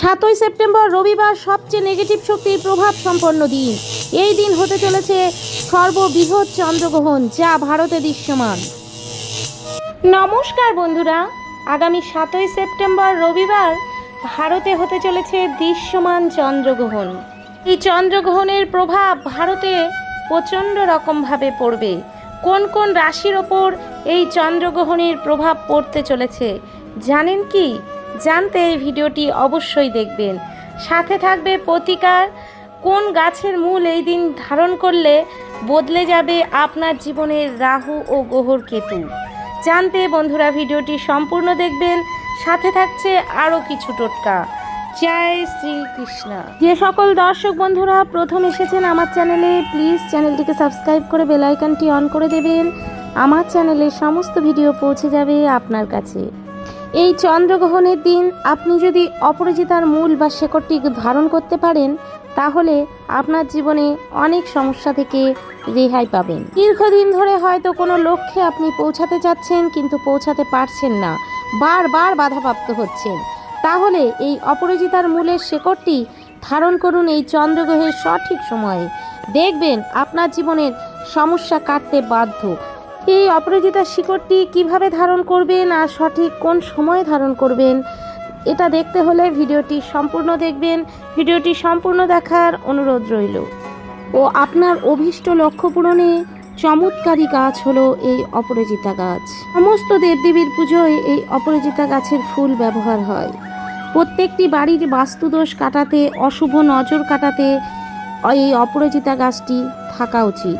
সাতই সেপ্টেম্বর রবিবার সবচেয়ে নেগেটিভ শক্তির প্রভাব সম্পন্ন দিন। এই দিন হতে চলেছে সর্ববৃহৎ চন্দ্রগ্রহণ, যা ভারতে দৃশ্যমান। নমস্কার বন্ধুরা, আগামী সাতই সেপ্টেম্বর রবিবার ভারতে হতে চলেছে দৃশ্যমান চন্দ্রগ্রহণ। এই চন্দ্রগ্রহণের প্রভাব ভারতে প্রচণ্ড রকমভাবে পড়বে। কোন কোন রাশির ওপর এই চন্দ্রগ্রহণের প্রভাব পড়তে চলেছে, জানেন কি? জানতে এই ভিডিওটি অবশ্যই দেখবেন। সাথে থাকবে প্রতিকার। কোন গাছের মূল এই দিন ধারণ করলে বদলে যাবে আপনার জীবনের রাহু ও গ্রহর কেতু? জানতে বন্ধুরা ভিডিওটি সম্পূর্ণ দেখবেন। সাথে থাকছে আরও কিছু টোটকা। জয় শ্রীকৃষ্ণ। যে সকল দর্শক বন্ধুরা প্রথম এসেছেন আমার চ্যানেলে, প্লিজ চ্যানেলটিকে সাবস্ক্রাইব করে বেলাইকানটি অন করে দেবেন। আমার চ্যানেলে সমস্ত ভিডিও পৌঁছে যাবে আপনার কাছে। এই চন্দ্রগ্রহণের দিন আপনি যদি অপরাজিতার মূল বা শেকড়টি ধারণ করতে পারেন, তাহলে আপনার জীবনে অনেক সমস্যা থেকে রেহাই পাবেন। দীর্ঘদিন ধরে হয়তো কোনো লক্ষ্যে আপনি পৌঁছাতে চাচ্ছেন, কিন্তু পৌঁছাতে পারছেন না। বারবার বাধাপ্রাপ্ত হচ্ছেন। তাহলে এই অপরাজিতার মূলের শেকড়টি ধারণ করুন এই চন্দ্রগ্রহের সঠিক সময়ে। দেখবেন আপনার জীবনের সমস্যা কাটতে বাধ্য। এই অপরাজিতার শিকড়টি কীভাবে ধারণ করবেন আর সঠিক কোন সময়ে ধারণ করবেন, এটা দেখতে হলে ভিডিওটি সম্পূর্ণ দেখবেন। ভিডিওটি সম্পূর্ণ দেখার অনুরোধ রইল। ও আপনার অভীষ্ট লক্ষ্য পূরণে চমৎকারী গাছ হলো এই অপরাজিতা গাছ। সমস্ত দেবদেবীর পুজোয় এই অপরাজিতা গাছের ফুল ব্যবহার হয়। প্রত্যেকটি বাড়ির বাস্তুদোষ কাটাতে, অশুভ নজর কাটাতে এই অপরাজিতা গাছটি থাকা উচিত।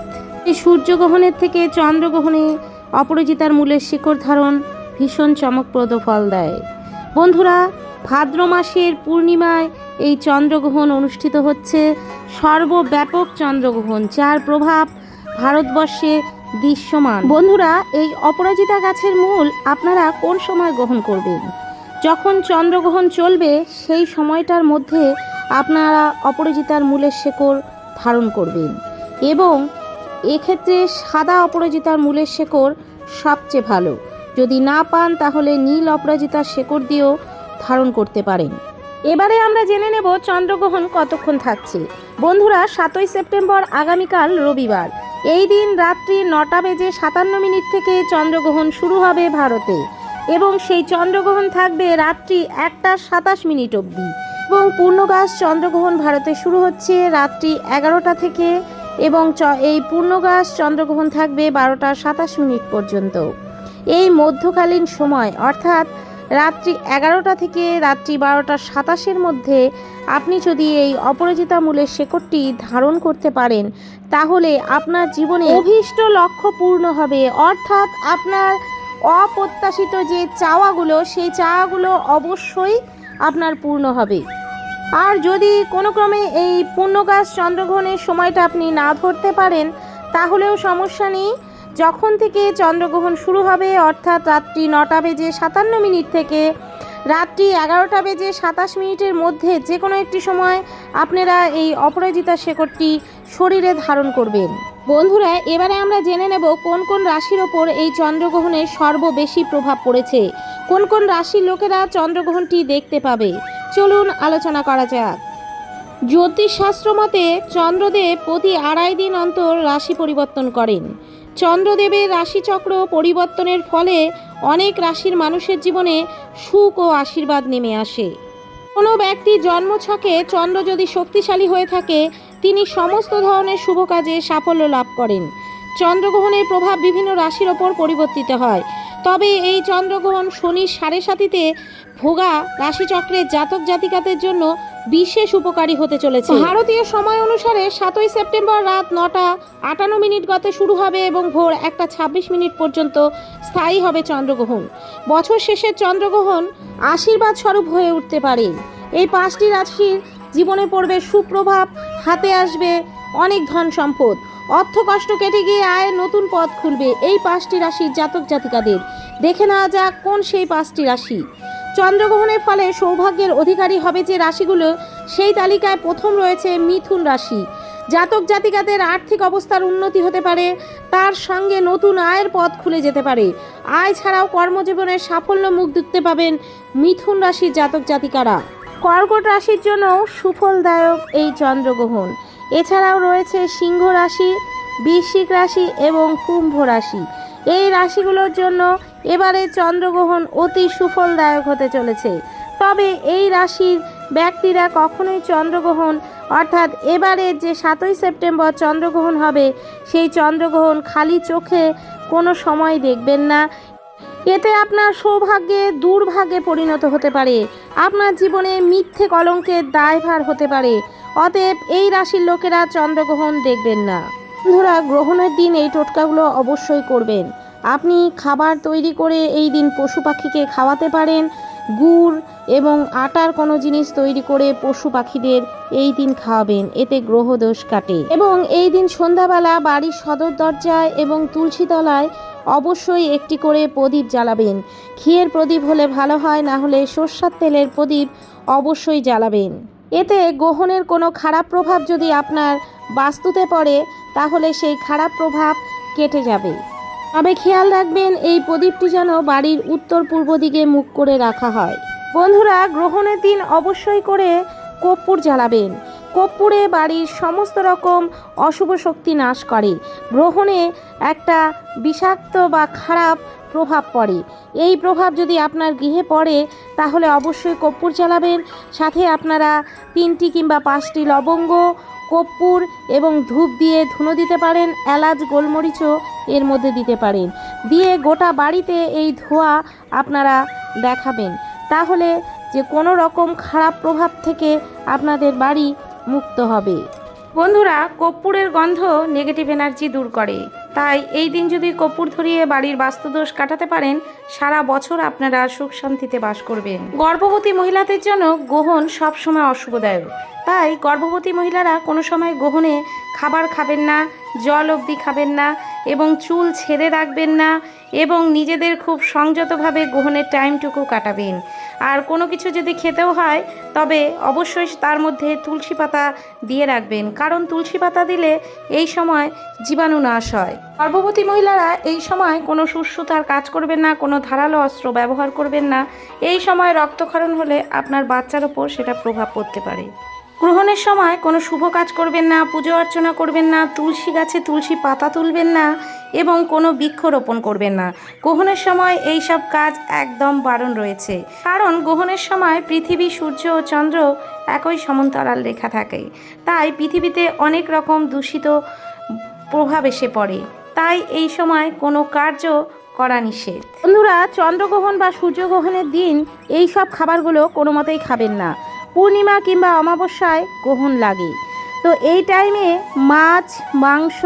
সূর্যগ্রহণের থেকে চন্দ্রগ্রহণে অপরাজিতার মূলের শিকড় ধারণ ভীষণ চমকপ্রদ ফল দেয়। বন্ধুরা, ভাদ্র মাসের পূর্ণিমায় এই চন্দ্রগ্রহণ অনুষ্ঠিত হচ্ছে সর্বব্যাপক চন্দ্রগ্রহণ, যার প্রভাব ভারতবর্ষে দৃশ্যমান। বন্ধুরা, এই অপরাজিতা গাছের মূল আপনারা কোন সময় গ্রহণ করবেন? যখন চন্দ্রগ্রহণ চলবে, সেই সময়টার মধ্যে আপনারা অপরাজিতার মূলের শেকড় ধারণ করবেন এবং এক্ষেত্রে সাদা অপরাজিতার মূলের শেকড় সবচেয়ে ভালো। যদি না পান, তাহলে নীল অপরাজিতার শেকড় দিয়েও ধারণ করতে পারেন। এবারে আমরা জেনে নেব চন্দ্রগ্রহণ কতক্ষণ থাকছে। বন্ধুরা, সাতই সেপ্টেম্বর, আগামীকাল রবিবার। এই দিন রাত্রি নটা বেজে সাতান্ন মিনিট থেকে চন্দ্রগ্রহণ শুরু হবে ভারতে। এবং সেই চন্দ্রগ্রহণ থাকবে রাত্রি একটা সাতাশ মিনিট অবধি। এবং পূর্ণগাস চন্দ্রগ্রহণ ভারতে শুরু হচ্ছে রাত্রি এগারোটা থেকে এবং এই পূর্ণগাস চন্দ্রগ্রহণ থাকবে বারোটা সাতাশ মিনিট পর্যন্ত। এই মধ্যকালীন সময়, অর্থাৎ রাত্রি এগারোটা থেকে রাত্রি বারোটা সাতাশের মধ্যে আপনি যদি এই অপরাজিতা মূলের শেকড়টি ধারণ করতে পারেন, তাহলে আপনার জীবনে অভীষ্ট লক্ষ্য পূর্ণ হবে। অর্থাৎ আপনার অপ্রত্যাশিত যে চাওয়াগুলো, সেই চাওয়াগুলো অবশ্যই আপনার পূর্ণ হবে। আর যদি কোনো ক্রমে এই পূর্ণগাছ চন্দ্রগ্রহণের সময়টা আপনি না ধরতে পারেন, তাহলেও সমস্যা নেই। যখন থেকে চন্দ্রগ্রহণ শুরু হবে, অর্থাৎ রাত্রি নটা বেজে সাতান্ন মিনিট থেকে রাত্রি এগারোটা বেজে সাতাশ মিনিটের মধ্যে যে কোনো একটি সময় আপনারা এই অপরাজিতা শেকড়টি শরীরে ধারণ করবেন। বন্ধুরা, এবারে আমরা জেনে নেব কোন কোন রাশির ওপর এই চন্দ্রগ্রহণের সর্ববেশি প্রভাব পড়েছে। কোন কোন রাশির লোকেরা চন্দ্রগ্রহণটি দেখতে পাবে? চলুন আলোচনা করা যাক। জ্যোতিষশাস্ত্র মতে চন্দ্রদেব প্রতি আড়াই দিন অন্তর রাশি পরিবর্তন করেন। চন্দ্রদেবের রাশিচক্র পরিবর্তনের ফলে অনেক রাশির মানুষের জীবনে সুখ ও আশীর্বাদ নেমে আসে। কোনো ব্যক্তির জন্মছকে চন্দ্র যদি শক্তিশালী হয়ে থাকে, তিনি সমস্ত ধরনের শুভ কাজে সাফল্য লাভ করেন। চন্দ্রগ্রহণের প্রভাব বিভিন্ন রাশির ওপর পরিবর্তিত হয়। তবে এই চন্দ্রগ্রহণ শনির সাড়ে সাতিতে ভোগা রাশিচক্রের জাতক জাতিকাদের জন্য বিশেষ উপকারী হতে চলেছে। ভারতীয় সময় অনুসারে সাতই সেপ্টেম্বর রাত নটা আটান্ন মিনিট গতে শুরু হবে এবং ভোর একটা ছাব্বিশ মিনিট পর্যন্ত স্থায়ী হবে চন্দ্রগ্রহণ। বছর শেষের চন্দ্রগ্রহণ আশীর্বাদ স্বরূপ হয়ে উঠতে পারে। এই পাঁচটি রাশির জীবনে পড়বে সুপ্রভাব, হাতে আসবে অনেক ধন সম্পদ। অর্থ কষ্ট কেটে গিয়ে আয়ের নতুন পথ খুলবে এই পাঁচটি রাশির জাতক জাতিকাদের। দেখে নেওয়া যাক কোন সেই পাঁচটি রাশি। চন্দ্রগ্রহণের ফলে সৌভাগ্যের অধিকারী হবে যে রাশিগুলো, সেই তালিকায় প্রথম রয়েছে মিথুন রাশি। জাতক জাতিকাদের আর্থিক অবস্থার উন্নতি হতে পারে, তার সঙ্গে নতুন আয়ের পথ খুলে যেতে পারে। আয় ছাড়াও কর্মজীবনের সাফল্য মুখ দেখতে পাবেন মিথুন রাশির জাতক জাতিকারা। কর্কট রাশির জন্য সুফলদায়ক এই চন্দ্রগ্রহণ। এছাড়াও রয়েছে সিংহ রাশি, বৃশ্চিক রাশি এবং কুম্ভ রাশি। এই রাশিগুলোর জন্য এবারে চন্দ্রগ্রহণ অতি সুফলদায়ক হতে চলেছে। তবে এই রাশির ব্যক্তিরা কখনোই চন্দ্রগ্রহণ, অর্থাৎ এবারে যে সাতই সেপ্টেম্বর চন্দ্রগ্রহণ হবে, সেই চন্দ্রগ্রহণ খালি চোখে কোনো সময় দেখবেন না। এতে আপনার সৌভাগ্যে দুর্ভাগ্যে পরিণত হতে পারে। আপনার জীবনে মিথ্যে কলঙ্কের দায়ভার হতে পারে। অতএব এই রাশির লোকেরা চন্দ্রগ্রহণ দেখবেন না। বন্ধুরা গ্রহণের দিন এই টোটকাগুলো অবশ্যই করবেন। আপনি খাবার তৈরি করে এই দিন পশু পাখিকে খাওয়াতে পারেন। গুড় এবং আটার কোনো জিনিস তৈরি করে পশু পাখিদের এই দিন খাওয়াবেন। এতে গ্রহ দোষ কাটে। এবং এই দিন সন্ধ্যাবেলা বাড়ির সদর দরজায় এবং তুলসী তলায় অবশ্যই একটি করে প্রদীপ জ্বালাবেন। ঘিয়ের প্রদীপ হলে ভালো হয়, না হলে সর্ষার তেলের প্রদীপ অবশ্যই জ্বালাবেন। এতে গ্রহণের কোনো খারাপ প্রভাব যদি আপনার বাস্তুতে পড়ে, তাহলে সেই খারাপ প্রভাব কেটে যাবে। তবে খেয়াল রাখবেন, এই প্রদীপটি যেন বাড়ির উত্তর পূর্ব দিকে মুখ করে রাখা হয়। বন্ধুরা, গ্রহণের দিন অবশ্যই করে কর্পূর জ্বালাবেন। কর্পূরে বাড়ির সমস্ত রকম অশুভ শক্তি নাশ করে। গ্রহণে একটা বিষাক্ত বা খারাপ প্রভাব পড়ে। এই প্রভাব যদি আপনার গৃহে পড়ে, তাহলে অবশ্যই কর্পূর জ্বালাবেন সাথে আপনারা তিনটি কিংবা পাঁচটি লবঙ্গ কর্পূর এবং ধূপ দিয়ে ধুনো দিতে পারেন, এলাচ, গোলমরিচও এর মধ্যে দিতে পারেন। দিয়ে গোটা বাড়িতে এই ধোয়া আপনারা দেখাবেন। তাহলে যে কোনো রকম খারাপ প্রভাব থেকে আপনাদের বাড়ি মুক্ত হবে। বন্ধুরা কর্পূরের গন্ধ নেগেটিভ এনার্জি দূর করে। তাই এই দিন যদি কর্পূর ধরিয়ে বাড়ির বাস্তুদোষ কাটাতে পারেন, সারা বছর আপনারা সুখ শান্তিতে বাস করবেন। গর্ভবতী মহিলাদের জন্য গ্রহণ সবসময় অশুভদায়ক। তাই গর্ভবতী মহিলারা কোনো সময় গ্রহণে খাবার খাবেন না, জল অবধি খাবেন না এবং চুল ছেড়ে রাখবেন না এবং নিজেদের খুব সংযতভাবে গ্রহণের টাইমটুকু কাটাবেন। আর কোনো কিছু যদি খেতেও হয়, তবে অবশ্যই তার মধ্যে তুলসী পাতা দিয়ে রাখবেন। কারণ তুলসী পাতা দিলে এই সময় জীবাণু নাশ হয়। গর্ভবতী মহিলারা এই সময় কোনো সুস্থতার কাজ করবেন না, কোনো ধারালো অস্ত্র ব্যবহার করবেন না। এই সময় রক্তক্ষরণ হলে আপনার বাচ্চার ওপর সেটা প্রভাব পড়তে পারে। গ্রহণের সময় কোনো শুভ কাজ করবেন না, পুজো অর্চনা করবেন না, তুলসী গাছে তুলসী পাতা তুলবেন না এবং কোনো বৃক্ষরোপণ করবেন না। গ্রহণের সময় এই সব কাজ একদম বারণ রয়েছে। কারণ গ্রহণের সময় পৃথিবী, সূর্য ও চন্দ্র একই সমান্তরাল রেখা থাকে। তাই পৃথিবীতে অনেক রকম দূষিত প্রভাব এসে পড়ে। তাই এই সময় কোনো কার্য করা নিষেধ। বন্ধুরা, চন্দ্রগ্রহণ বা সূর্যগ্রহণের দিন এই সব খাবারগুলো কোনো মতেই খাবেন না। পূর্ণিমা কিংবা অমাবস্যায় গ্রহণ লাগে। তো এই টাইমে মাছ, মাংস,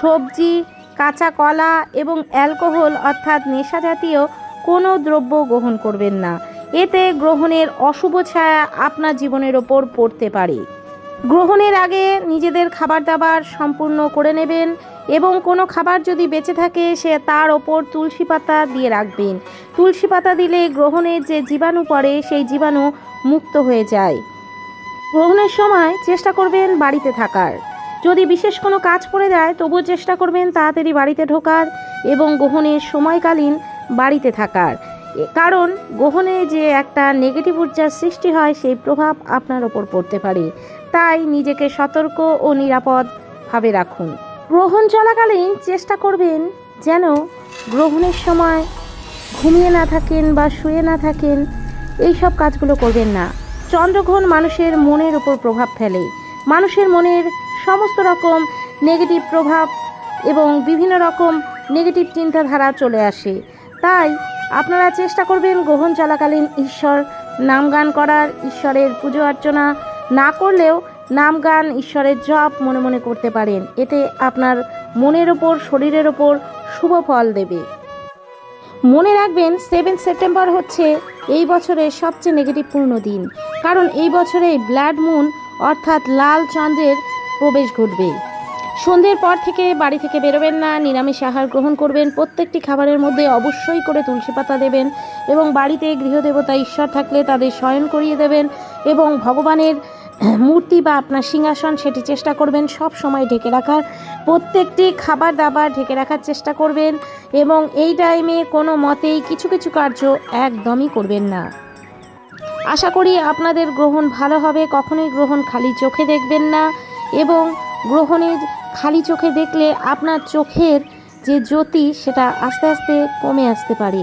সবজি, কাঁচা কলা এবং অ্যালকোহল অর্থাৎ নেশা জাতীয় কোনো দ্রব্য গ্রহণ করবেন না। এতে গ্রহণের অশুভ ছায়া আপনার জীবনের ওপর পড়তে পারে। গ্রহণের আগে নিজেদের খাবার দাবার সম্পূর্ণ করে নেবেন এবং কোনো খাবার যদি বেঁচে থাকে, সে তার ওপর তুলসী পাতা দিয়ে রাখবেন। তুলসী পাতা দিলে গ্রহণের যে জীবাণু পড়ে, সেই জীবাণু মুক্ত হয়ে যায়। গ্রহণের সময় চেষ্টা করবেন বাড়িতে থাকার। যদি বিশেষ কোনো কাজ পড়ে যায়, তবুও চেষ্টা করবেন তাড়াতাড়ি বাড়িতে ঢোকার এবং গ্রহণের সময়কালীন বাড়িতে থাকার। কারণ গ্রহণে যে একটা নেগেটিভ ঊর্জার সৃষ্টি হয়, সেই প্রভাব আপনার ওপর পড়তে পারে। তাই নিজেকে সতর্ক ও নিরাপদভাবে রাখুন। গ্রহণ চলাকালীন চেষ্টা করবেন যেন গ্রহণের সময় ঘুমিয়ে না থাকেন বা শুয়ে না থাকেন, এই সব কাজগুলো করবেন না। চন্দ্রগ্রহণ মানুষের মনের উপর প্রভাব ফেলে। মানুষের মনের সমস্ত রকম নেগেটিভ প্রভাব এবং বিভিন্ন রকম নেগেটিভ চিন্তাধারা চলে আসে। তাই আপনারা চেষ্টা করবেন গ্রহণ চলাকালীন ঈশ্বর, নাম গান করার ঈশ্বরের পুজো অর্চনা না করলেও নাম গান ঈশ্বরের জপ মনে মনে করতে পারেন। এতে আপনার মনের ওপর, শরীরের ওপর শুভ ফল দেবে। মনে রাখবেন সেভেন সেপ্টেম্বর হচ্ছে এই বছরের সবচেয়ে নেগেটিভপূর্ণ দিন। কারণ এই বছরে ব্লাড মুন অর্থাৎ লাল চন্দ্রের প্রবেশ ঘটবে। সন্ধ্যের পর থেকে বাড়ি থেকে বেরোবেন না, নিরামিষ আহার গ্রহণ করবেন, প্রত্যেকটি খাবারের মধ্যে অবশ্যই করে তুলসী পাতা দেবেন এবং বাড়িতে গৃহদেবতা ঈশ্বর থাকলে তাদের শয়ন করিয়ে দেবেন এবং ভগবানের মূর্তি বা আপনার সিংহাসন সেটি চেষ্টা করবেন সব সময় ঢেকে রাখার। প্রত্যেকটি খাবার দাবার ঢেকে রাখার চেষ্টা করবেন এবং এই টাইমে কোনো মতেই কিছু কিছু কার্য একদমই করবেন না। আশা করি আপনাদের গ্রহণ ভালো হবে, কখনোই গ্রহণ খালি চোখে দেখবেন না এবং গ্রহণের খালি চোখে দেখলে আপনার চোখের যে জ্যোতি, সেটা আস্তে আস্তে কমে আসতে পারে।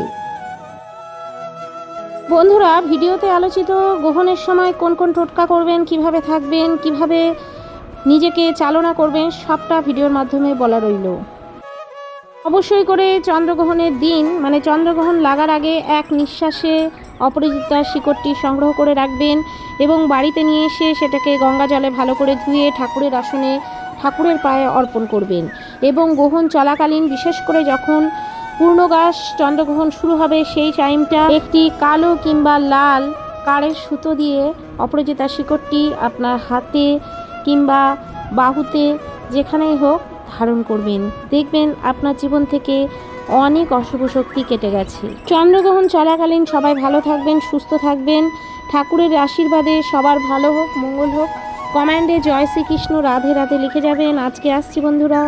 বন্ধুরা, ভিডিওতে আলোচিত গ্রহণের সময় কোন কোন টোটকা করবেন, কীভাবে থাকবেন, কীভাবে নিজেকে চালনা করবেন, সবটা ভিডিওর মাধ্যমে বলা রইল। অবশ্যই করে চন্দ্রগ্রহণের দিন মানে চন্দ্রগ্রহণ লাগার আগে এক নিঃশ্বাসে অপরাজিতার শিকড়টি সংগ্রহ করে রাখবেন এবং বাড়িতে নিয়ে এসে সেটাকে গঙ্গা জলে ভালো করে ধুয়ে ঠাকুরের আসনে ঠাকুরের পায়ে অর্পণ করবেন এবং গ্রহণ চলাকালীন, বিশেষ করে যখন পূর্ণগাস চন্দ্রগ্রহণ শুরু হবে, সেই টাইমটা একটি কালো কিংবা লাল কারের সুতো দিয়ে অপরাজিতা শিকড়টি আপনার হাতে কিংবা বাহুতে যেখানেই হোক ধারণ করবেন। দেখবেন আপনার জীবন থেকে অনেক অশুভ শক্তি কেটে গেছে। চন্দ্রগ্রহণ চলাকালীন সবাই ভালো থাকবেন, সুস্থ থাকবেন। ঠাকুরের আশীর্বাদে সবার ভালো হোক, মঙ্গল হোক। কমান্ডে জয় শ্রীকৃষ্ণ রাধে রাধে লিখে যাবেন। আজকে আসছি বন্ধুরা।